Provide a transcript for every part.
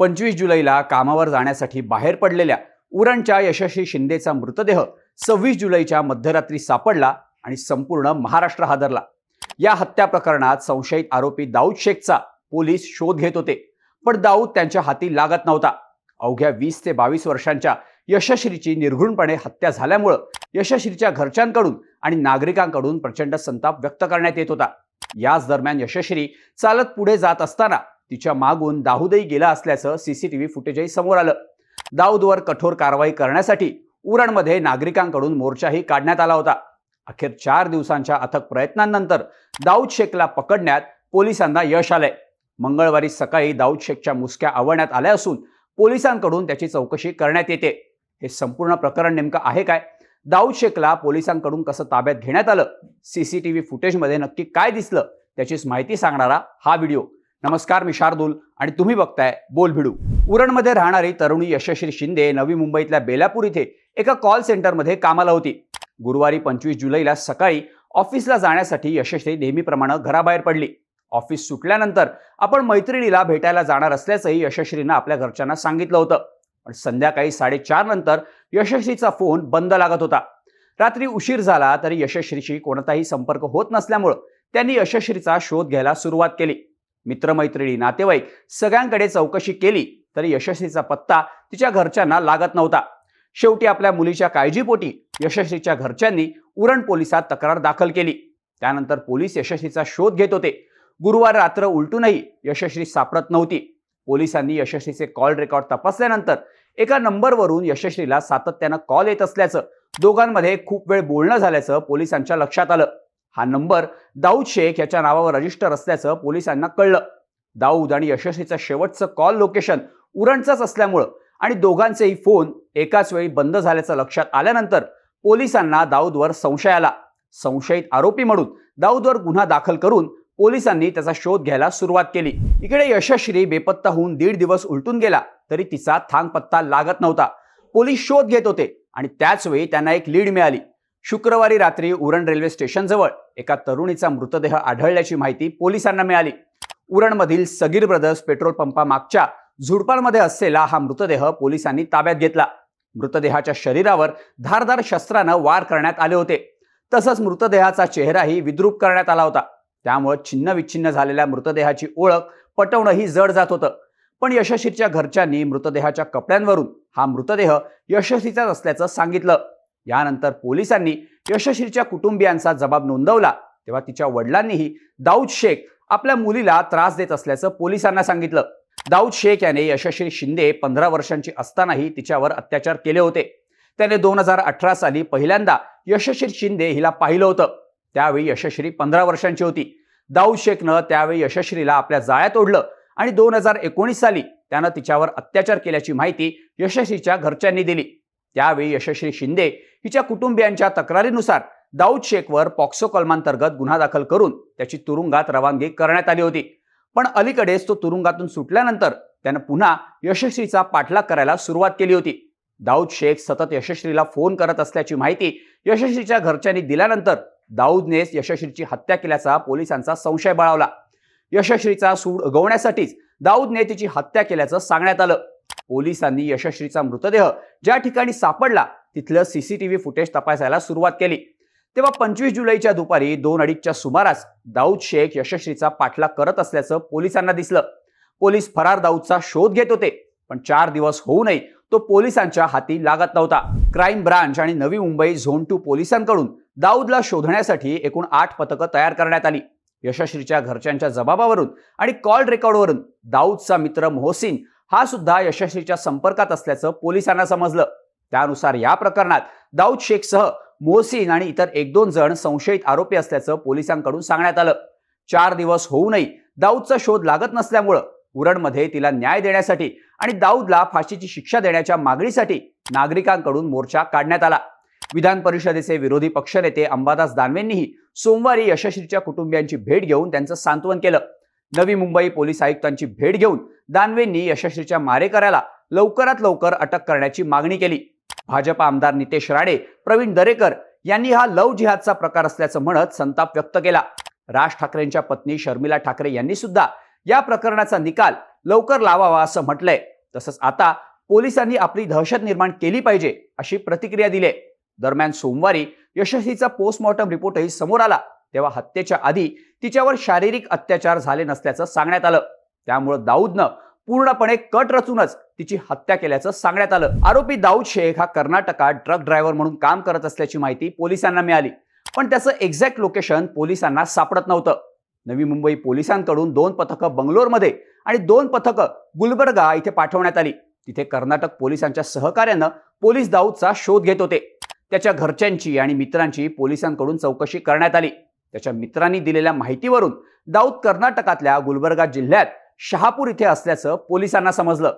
पंचवीस जुलैला कामावर जाण्यासाठी बाहेर पडलेल्या उरणच्या यशस्वी शिंदेचा मृतदेह सव्वीस जुलैच्या मध्यरात्री सापडला आणि संपूर्ण महाराष्ट्र हादरला. या हत्या प्रकरणात संशयित आरोपी दाऊद शेखचा पोलीस शोध घेत होते पण दाऊद त्यांच्या हाती लागत नव्हता. अवघ्या वीस ते बावीस वर्षांच्या यशश्रीची निर्घृणपणे हत्या झाल्यामुळं यशश्रीच्या घरच्यांकडून आणि नागरिकांकडून प्रचंड संताप व्यक्त करण्यात येत होता. याच दरम्यान यशश्री चालत पुढे जात असताना तिच्या मागून दाऊदही गेला असल्याचं सीसीटीव्ही फुटेजही समोर आलं. दाऊदवर कठोर कारवाई करण्यासाठी उरणमध्ये नागरिकांकडून मोर्चाही काढण्यात आला होता. अखेर चार दिवसांच्या अथक प्रयत्नांनंतर दाऊद शेखला पकडण्यात पोलिसांना यश आलंय. मंगळवारी सकाळी दाऊद शेखच्या मुसक्या आवळण्यात आल्या असून पोलिसांकडून त्याची चौकशी करण्यात येते. हे संपूर्ण प्रकरण नेमकं आहे काय? दाऊद शेखला पोलिसांकडून कसं ताब्यात घेण्यात आलं? सीसीटीव्ही फुटेजमध्ये नक्की काय दिसलं? त्याचीच माहिती सांगणारा हा व्हिडिओ. नमस्कार मी शार्दूल आणि तुम्ही बघताय बोल भिडू. उरणमध्ये राहणारी तरुणी यशस्वी शिंदे नवी मुंबईतल्या बेलापूर इथे एका कॉल सेंटरमध्ये कामाला होती. गुरुवारी पंचवीस जुलैला सकाळी ऑफिसला जाण्यासाठी यशस्वी नेहमीप्रमाणे घराबाहेर पडली. ऑफिस सुटल्यानंतर आपण मैत्रिणीला भेटायला जाणार असल्याचंही यशस्वीनं आपल्या घरच्यांना सांगितलं होतं. पण संध्याकाळी साडेचार नंतर यशस्वीचा फोन बंद लागत होता. रात्री उशीर झाला तरी यशस्वीशी कोणताही संपर्क होत नसल्यामुळं त्यांनी यशस्वीचा शोध घ्यायला सुरुवात केली. मित्रमैत्रिणी नातेवाईक सगळ्यांकडे चौकशी केली तरी यशस्वीचा पत्ता तिच्या घरच्यांना लागत नव्हता. शेवटी आपल्या मुलीच्या काळजीपोटी यशस्वीच्या घरच्यांनी उरण पोलिसात तक्रार दाखल केली. त्यानंतर पोलीस यशस्वीचा शोध घेत होते. गुरुवार रात्र उलटूनही यशस्वी सापडत नव्हती. पोलिसांनी यशस्वीचे कॉल रेकॉर्ड तपासल्यानंतर एका नंबरवरून यशस्वीला सातत्यानं कॉल येत असल्याचं दोघांमध्ये खूप वेळ बोलणं झाल्याचं पोलिसांच्या लक्षात आलं. हा नंबर दाऊद शेख याच्या नावावर रजिस्टर असल्याचं पोलिसांना कळलं. दाऊद आणि यशस्वीचं शेवटचं कॉल लोकेशन उरणचंच असल्यामुळं आणि दोघांचेही फोन एकाच वेळी बंद झाल्याचं लक्षात आल्यानंतर पोलिसांना दाऊदवर संशय आला. संशयित आरोपी म्हणून दाऊदवर गुन्हा दाखल करून पोलिसांनी त्याचा शोध घ्यायला सुरुवात केली. इकडे यशस्वी बेपत्ता होऊन दीड दिवस उलटून गेला तरी तिचा थांग पत्ता लागत नव्हता. पोलीस शोध घेत होते आणि त्याच वेळी त्यांना एक लीड मिळाली. शुक्रवारी रात्री उरण रेल्वे स्टेशनजवळ एका तरुणीचा मृतदेह आढळल्याची माहिती पोलिसांना मिळाली. उरणमधील सगीर ब्रदर्स पेट्रोल पंपामागच्या झुडपांमध्ये असलेला हा मृतदेह पोलिसांनी ताब्यात घेतला. मृतदेहाच्या शरीरावर धारदार शस्त्रानं वार करण्यात आले होते. तसंच मृतदेहाचा चेहराही विद्रूप करण्यात आला होता. त्यामुळे छिन्नविच्छिन्न झालेल्या मृतदेहाची ओळख पटवणंही जड जात होतं. पण यशस्वीच्या घरच्यांनी मृतदेहाच्या कपड्यांवरून हा मृतदेह यशस्वीचाच असल्याचं सांगितलं. यानंतर पोलिसांनी यशश्रीच्या कुटुंबियांचा जबाब नोंदवला. तेव्हा तिच्या वडिलांनीही दाऊद शेख आपल्या मुलीला त्रास देत असल्याचं पोलिसांना सांगितलं. दाऊद शेख याने यशस्वी शिंदे पंधरा वर्षांची असतानाही तिच्यावर अत्याचार केले होते. त्याने दोन हजार अठरा साली पहिल्यांदा यशस्वी शिंदे हिला पाहिलं होतं. त्यावेळी यशस्वी पंधरा वर्षांची होती. दाऊद शेखनं त्यावेळी यशस्वीला आपल्या जाळ्यात ओढलं आणि दोन हजार एकोणीस साली त्यानं तिच्यावर अत्याचार केल्याची माहिती यशस्वीच्या घरच्यांनी दिली. त्यावेळी यशस्वी शिंदे हिच्या कुटुंबियांच्या तक्रारीनुसार दाऊद शेखवर पॉक्सो कलमांतर्गत गुन्हा दाखल करून त्याची तुरुंगात रवानगी करण्यात आली होती. पण अलीकडेच तो तुरुंगातून सुटल्यानंतर त्यानं पुन्हा यशस्वीचा पाठलाग करायला सुरुवात केली होती. दाऊद शेख सतत यशस्वीला फोन करत असल्याची माहिती यशस्वीच्या घरच्यांनी दिल्यानंतर दाऊदनेच यशस्वीची हत्या केल्याचा पोलिसांचा संशय बळावला. यशस्वीचा सूड उगवण्यासाठीच दाऊदने तिची हत्या केल्याचं सांगण्यात आलं. पोलिसांनी यशस्वीचा मृतदेह ज्या ठिकाणी सापडला तिथलं सीसीटीव्ही फुटेज तपासायला सुरुवात केली. तेव्हा पंचवीस जुलैच्या दुपारी दोन अडीचच्या सुमारास दाऊद शेख यशस्वीचा पाठलाग करत असल्याचं पोलिसांना दिसलं. पोलीस फरार दाऊदचा शोध घेत होते पण चार दिवस होऊनही तो पोलिसांच्या हाती लागत नव्हता. क्राईम ब्रांच आणि नवी मुंबई झोन टू पोलिसांकडून दाऊदला शोधण्यासाठी एकूण आठ पथकं तयार करण्यात आली. यशस्वीच्या घरच्यांच्या जबाबावरून आणि कॉल रेकॉर्डवरून दाऊदचा मित्र मोहसिन हा सुद्धा यशस्वीच्या संपर्कात असल्याचं पोलिसांना समजलं. त्यानुसार या प्रकरणात दाऊद शेखसह मोहसिन आणि इतर एक दोन जण संशयित आरोपी असल्याचं पोलिसांकडून सांगण्यात आलं. चार दिवस होऊनही दाऊदचा शोध लागत नसल्यामुळं उरणमध्ये तिला न्याय देण्यासाठी आणि दाऊदला फाशीची शिक्षा देण्याच्या मागणीसाठी नागरिकांकडून मोर्चा काढण्यात आला. विधान परिषदेचे विरोधी पक्षनेते अंबादास दानवेंनीही सोमवारी यशस्वीच्या कुटुंबियांची भेट घेऊन त्यांचं सांत्वन केलं. नवी मुंबई पोलीस आयुक्तांची भेट घेऊन दानवेंनी यशस्वीच्या मारेकऱ्याला लवकरात लवकर अटक करण्याची मागणी केली. भाजप आमदार नितेश राणे प्रवीण दरेकर यांनी हा लव जिहादचा प्रकार असल्याचं म्हणत संताप व्यक्त केला. राज ठाकरेंच्या पत्नी शर्मिला ठाकरे यांनी सुद्धा या प्रकरणाचा निकाल लवकर लावावा असं म्हटलंय. तसंच आता पोलिसांनी आपली दहशत निर्माण केली पाहिजे अशी प्रतिक्रिया दिली दरम्यान सोमवारी यशस्वीचा पोस्टमॉर्टम रिपोर्टही समोर आला. तेव्हा हत्येच्या आधी तिच्यावर शारीरिक अत्याचार झाले नसल्याचं सांगण्यात आलं. त्यामुळं दाऊदनं पूर्णपणे कट रचूनच तिची हत्या केल्याचं सांगण्यात आलं. आरोपी दाऊद शेख हा कर्नाटकात ट्रक ड्रायव्हर म्हणून काम करत असल्याची माहिती पोलिसांना मिळाली. पण त्याचं एक्झॅक्ट लोकेशन पोलिसांना सापडत नव्हतं. नवी मुंबई पोलिसांकडून दोन पथकं बंगलोरमध्ये आणि दोन पथकं गुलबर्गा इथे पाठवण्यात आली. तिथे कर्नाटक पोलिसांच्या सहकार्यानं पोलीस दाऊदचा शोध घेत होते. त्याच्या घरच्यांची आणि मित्रांची पोलिसांकडून चौकशी करण्यात आली. त्याच्या मित्रांनी दिलेल्या माहितीवरून दाऊद कर्नाटकातल्या गुलबर्गा जिल्ह्यात शहापूर इथे असल्याचं पोलिसांना समजलं.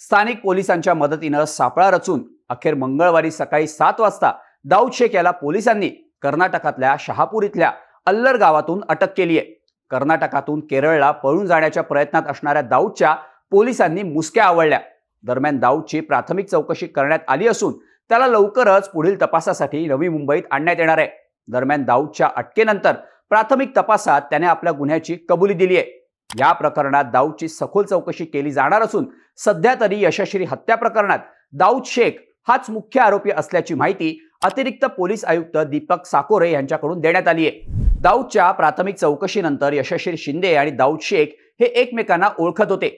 स्थानिक पोलिसांच्या मदतीनं सापळा रचून अखेर मंगळवारी सकाळी सात वाजता दाऊद शेख याला पोलिसांनी कर्नाटकातल्या शहापूर इथल्या अल्लर गावातून अटक केली आहे. कर्नाटकातून केरळला पळून जाण्याच्या प्रयत्नात असणाऱ्या दाऊदच्या पोलिसांनी मुसक्या आवडल्या दरम्यान दाऊदची प्राथमिक चौकशी करण्यात आली असून त्याला लवकरच पुढील तपासासाठी नवी मुंबईत आणण्यात येणार आहे. दरम्यान दाऊदच्या अटकेनंतर प्राथमिक तपासात त्याने आपल्या गुन्ह्याची कबुली दिली आहे. या प्रकरणात दाऊदची सखोल चौकशी केली जाणार असून सध्या तरी यशस्वी हत्या प्रकरणात दाऊद शेख हाच मुख्य आरोपी असल्याची माहिती अतिरिक्त पोलीस आयुक्त दीपक साकोरे यांच्याकडून देण्यात आली आहे. दाऊदच्या प्राथमिक चौकशीनंतर यशस्वी शिंदे आणि दाऊद शेख हे एकमेकांना ओळखत होते.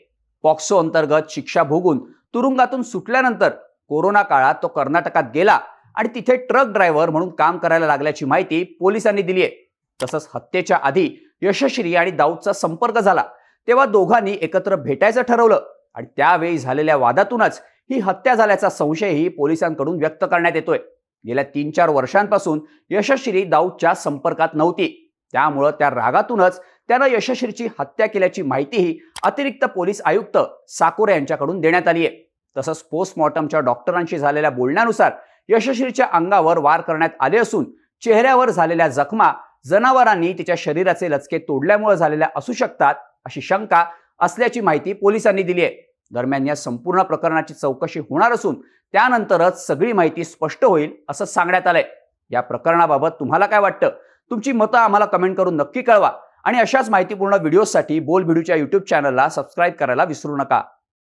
पॉक्सो अंतर्गत शिक्षा भोगून तुरुंगातून सुटल्यानंतर कोरोना काळात तो कर्नाटकात गेला आणि तिथे ट्रक ड्रायव्हर म्हणून काम करायला लागल्याची माहिती पोलिसांनी दिली आहे. तसंच हत्येच्या आधी यशश्री आणि दाऊदचा संपर्क झाला. तेव्हा दोघांनी एकत्र भेटायचं ठरवलं आणि त्यावेळी झालेल्या वादातूनच ही हत्या झाल्याचा संशयही पोलिसांकडून व्यक्त करण्यात येतोय. गेल्या तीन चार वर्षांपासून यशश्री दाऊदच्या संपर्कात नव्हती. त्यामुळं त्या रागातूनच त्यानं यशश्रीची हत्या केल्याची माहितीही अतिरिक्त पोलीस आयुक्त साकोरे यांच्याकडून देण्यात आली आहे. तसंच पोस्टमॉर्टमच्या डॉक्टरांशी झालेल्या बोलण्यानुसार यशस्वीच्या अंगावर वार करण्यात आले असून चेहऱ्यावर झालेल्या जखमा जनावरांनी तिच्या शरीराचे लचके तोडल्यामुळे झालेल्या असू शकतात अशी शंका असल्याची माहिती पोलिसांनी दिली आहे. दरम्यान या संपूर्ण प्रकरणाची चौकशी होणार असून त्यानंतरच सगळी माहिती स्पष्ट होईल असं सांगण्यात आलंय. या प्रकरणाबाबत तुम्हाला काय वाटतं? तुमची मतं आम्हाला कमेंट करून नक्की कळवा आणि अशाच माहितीपूर्ण व्हिडिओसाठी बोल भिडूच्या युट्यूब चॅनलला सबस्क्राईब करायला विसरू नका.